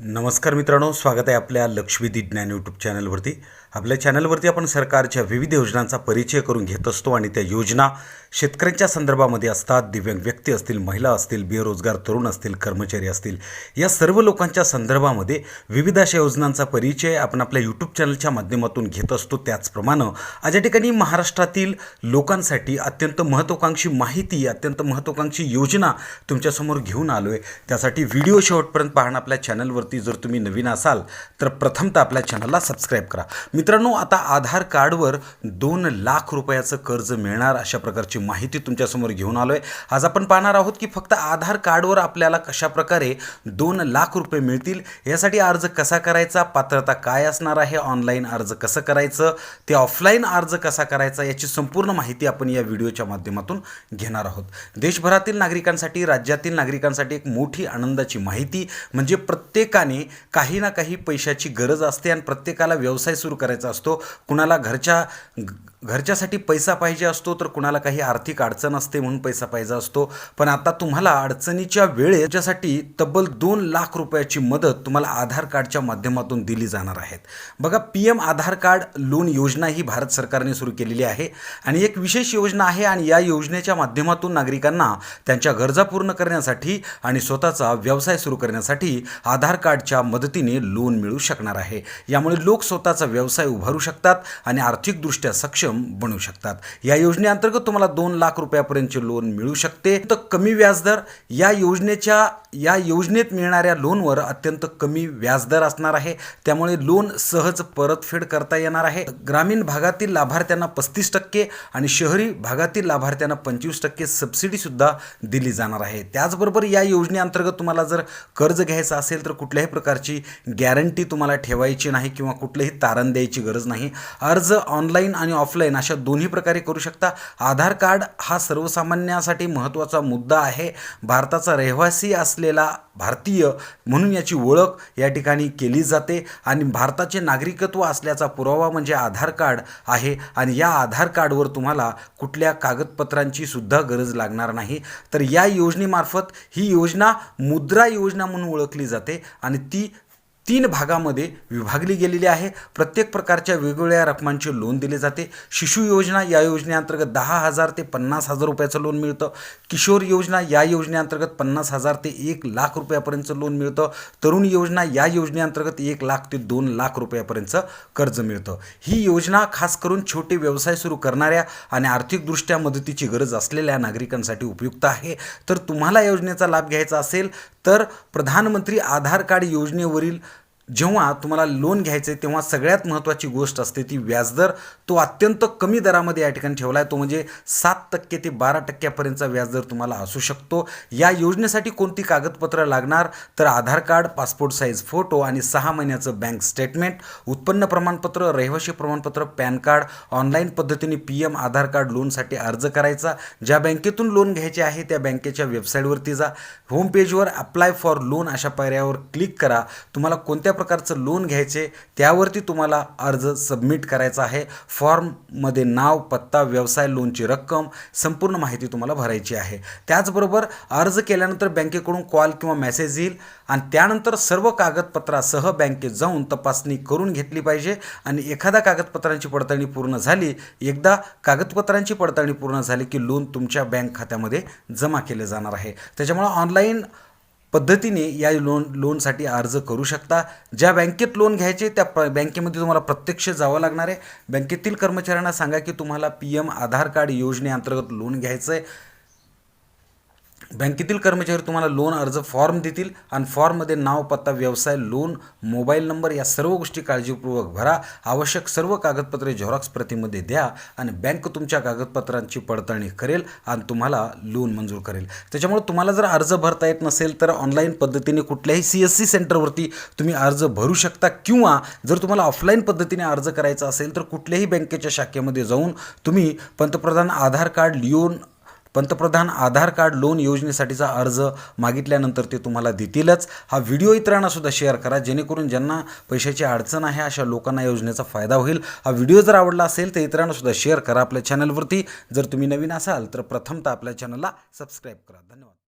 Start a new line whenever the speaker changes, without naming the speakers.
नमस्कार मित्रांनो स्वागत आहे आपल्या लक्ष्मीदी ज्ञान यूट्यूब चॅनलवरती. आपल्या चॅनलवरती आपण सरकारच्या विविध योजनांचा परिचय करून घेत असतो आणि त्या योजना शेतकऱ्यांच्या संदर्भामध्ये असतात. दिव्यांग व्यक्ती असतील महिला असतील बेरोजगार तरुण असतील कर्मचारी असतील या सर्व लोकांच्या संदर्भामध्ये विविध अशा योजनांचा परिचय आपण आपल्या यूट्यूब चॅनलच्या माध्यमातून घेत असतो. त्याचप्रमाणे आज या ठिकाणी महाराष्ट्रातील लोकांसाठी अत्यंत महत्त्वाकांक्षी माहिती अत्यंत महत्त्वाकांक्षी योजना तुमच्यासमोर घेऊन आलो आहे त्यासाठी व्हिडिओ शेवटपर्यंत पाहणं आपल्या चॅनलवर चॅनलवरती जर तुम्ही नवीन असाल तर प्रथमतः आपल्या चॅनलला सबस्क्राईब करा. मित्रांनो आता आधार कार्डवर दोन लाख रुपयाचं कर्ज मिळणार अशा प्रकारची माहिती तुमच्यासमोर घेऊन आलो आहे आज आपण पाहणार आहोत की फक्त आधार कार्डवर आपल्याला कशा प्रकारे दोन लाख रुपये मिळतील यासाठी अर्ज कसा करायचा पात्रता काय असणार आहे ऑनलाईन अर्ज कसं करायचं ते ऑफलाईन अर्ज कसा करायचा याची संपूर्ण माहिती आपण या व्हिडिओच्या माध्यमातून घेणार आहोत. देशभरातील नागरिकांसाठी राज्यातील नागरिकांसाठी एक मोठी आनंदाची माहिती म्हणजे प्रत्येक प्रत्येकाने काही ना काही पैशाची गरज असते आणि प्रत्येकाला व्यवसाय सुरू करायचा असतो. कुणाला घरच्या घरच्यासाठी पैसा पाहिजे असतो तर कुणाला काही आर्थिक अडचण असते म्हणून पैसा पाहिजे असतो. पण आता तुम्हाला अडचणीच्या वेळेच्यासाठी तब्बल दोन लाख रुपयाची मदत तुम्हाला आधार कार्डच्या माध्यमातून दिली जाणार आहेत. बघा P M Aadhaar card loan योजना ही भारत सरकारने सुरू केलेली आहे आणि एक विशेष योजना आहे आणि या योजनेच्या माध्यमातून नागरिकांना त्यांच्या गरजा पूर्ण करण्यासाठी आणि स्वतःचा व्यवसाय सुरू करण्यासाठी आधार कार्डच्या मदतीने लोन मिळू शकणार आहे. यामुळे लोक स्वतःचा व्यवसाय उभारू शकतात आणि आर्थिकदृष्ट्या सक्षम बनू शकतात. या योजनेअंतर्गत तुम्हाला दोन लाख रुपयापर्यंतचे लोन मिळू शकते. तर कमी व्याजदर या योजनेच्या या योजनेत मिळणाऱ्या लोनवर अत्यंत कमी व्याजदर असणार आहे. त्यामुळे लोन सहज परतफेड करता येणार आहे. ग्रामीण भागातील लाभार्थ्यांना पस्तीस टक्के आणि शहरी भागातील लाभार्थ्यांना पंचवीस टक्के सबसिडीसुद्धा दिली जाणार आहे. त्याचबरोबर या योजनेअंतर्गत तुम्हाला जर कर्ज घ्यायचं असेल तर कुठल्याही प्रकारची गॅरंटी तुम्हाला ठेवायची नाही किंवा कुठलंही तारण द्यायची गरज नाही. अर्ज ऑनलाईन आणि ऑफलाईन अशा दोन्ही प्रकारे करू शकता. आधार कार्ड हा सर्वसामान्यासाठी महत्त्वाचा मुद्दा आहे. भारताचा रहिवासी असलेला भारतीय म्हणून याची ओळख या ठिकाणी केली जाते आणि भारताचे नागरिकत्व असल्याचा पुरावा म्हणजे आधार कार्ड आहे आणि या आधार कार्डवर तुम्हाला कुठल्या कागदपत्रांची सुद्धा गरज लागणार नाही. तर या योजनेमार्फत ही योजना मुद्रा योजना म्हणून ओळखली जाते आणि ती तीन भागामध्ये विभागली गेलेली आहे. प्रत्येक प्रकारच्या वेगवेगळ्या रकमांचे लोन दिले जाते. शिशु योजना या योजनेअंतर्गत दहा हजार ते पन्नास हजार रुपयाचं लोन मिळतं. किशोर योजना या योजनेअंतर्गत पन्नास हजार ते एक लाख रुपयापर्यंतचं लोन मिळतं. तरुण योजना या योजनेअंतर्गत एक लाख ते दोन लाख रुपयापर्यंतचं कर्ज मिळतं. ही योजना खास करून छोटे व्यवसाय सुरू करणाऱ्या आणि आर्थिकदृष्ट्या मदतीची गरज असलेल्या नागरिकांसाठी उपयुक्त आहे. तर तुम्हाला योजनेचा लाभ घ्यायचा असेल तर प्रधानमंत्री आधार कार्ड योजनेवरील जेव्हा तुम्हाला लोन घ्यायचं आहे तेव्हा सगळ्यात महत्त्वाची गोष्ट असते ती व्याजदर. तो अत्यंत कमी दरामध्ये या ठिकाणी ठेवला आहे तो म्हणजे सात टक्के ते बारा टक्क्यापर्यंतचा व्याजदर तुम्हाला असू शकतो. या योजनेसाठी कोणती कागदपत्रं लागणार? तर Aadhaar card passport size photo आणि सहा महिन्याचं बँक स्टेटमेंट उत्पन्न प्रमाणपत्र रहिवाशी प्रमाणपत्र पॅन कार्ड ऑनलाईन पद्धतीने पी एम आधार कार्ड लोनसाठी अर्ज करायचा. ज्या बँकेतून लोन घ्यायचे आहे त्या बँकेच्या वेबसाईटवरती जा. होम पेजवर अप्लाय फॉर लोन अशा पर्यायावर क्लिक करा. तुम्हाला कोणत्या प्रकारचं लोन घ्यायचे त्यावरती तुम्हाला अर्ज सबमिट करायचा आहे. फॉर्ममध्ये नाव पत्ता व्यवसाय लोनची रक्कम संपूर्ण माहिती तुम्हाला भरायची आहे. त्याचबरोबर अर्ज केल्यानंतर बँकेकडून कॉल किंवा मेसेज येईल आणि त्यानंतर सर्व कागदपत्रासह बँकेत जाऊन तपासणी करून घेतली पाहिजे आणि एखाद्या कागदपत्रांची पडताळणी पूर्ण झाली एकदा कागदपत्रांची पडताळणी पूर्ण झाली की लोन तुमच्या बँक खात्यामध्ये जमा केले जाणार आहे. त्याच्यामुळं ऑनलाईन पद्धतीने या लोन लोनसाठी अर्ज करू शकता. ज्या बँकेत लोन घ्यायचे त्या प बँकेमध्ये तुम्हाला प्रत्यक्ष जावं लागणार आहे. बँकेतील कर्मचाऱ्यांना सांगा की तुम्हाला पी एम आधार कार्ड योजनेअंतर्गत लोन घ्यायचं आहे बँकेतील कर्मचारी तुम्हाला लोन अर्ज फॉर्म देतील आणि फॉर्ममध्ये नाव पत्ता व्यवसाय लोन मोबाईल नंबर या सर्व गोष्टी काळजीपूर्वक भरा. आवश्यक सर्व कागदपत्रे झेरॉक्स प्रतीमध्ये द्या आणि बँक तुमच्या कागदपत्रांची पडताळणी करेल आणि तुम्हाला लोन मंजूर करेल. त्याच्यामुळे तुम्हाला जर अर्ज भरता येत नसेल तर ऑनलाईन पद्धतीने कुठल्याही सी एस सी सेंटरवरती तुम्ही अर्ज भरू शकता किंवा जर तुम्हाला ऑफलाईन पद्धतीने अर्ज करायचा असेल तर कुठल्याही बँकेच्या शाखेमध्ये जाऊन तुम्ही पंतप्रधान आधार कार्ड लिहून पंतप्रधान आधार कार्ड लोन योजनेसाठीचा अर्ज मागितल्यानंतर ते तुम्हाला देतीलच. हा व्हिडिओ इतरांनासुद्धा शेअर करा जेणेकरून ज्यांना पैशाची अडचण आहे अशा लोकांना योजनेचा फायदा होईल. हा व्हिडिओ जर आवडला असेल तर इतरांनासुद्धा शेअर करा आपल्या चॅनलवरती जर तुम्ही नवीन असाल तर प्रथमतः आपल्या चॅनलला सबस्क्राईब करा. धन्यवाद.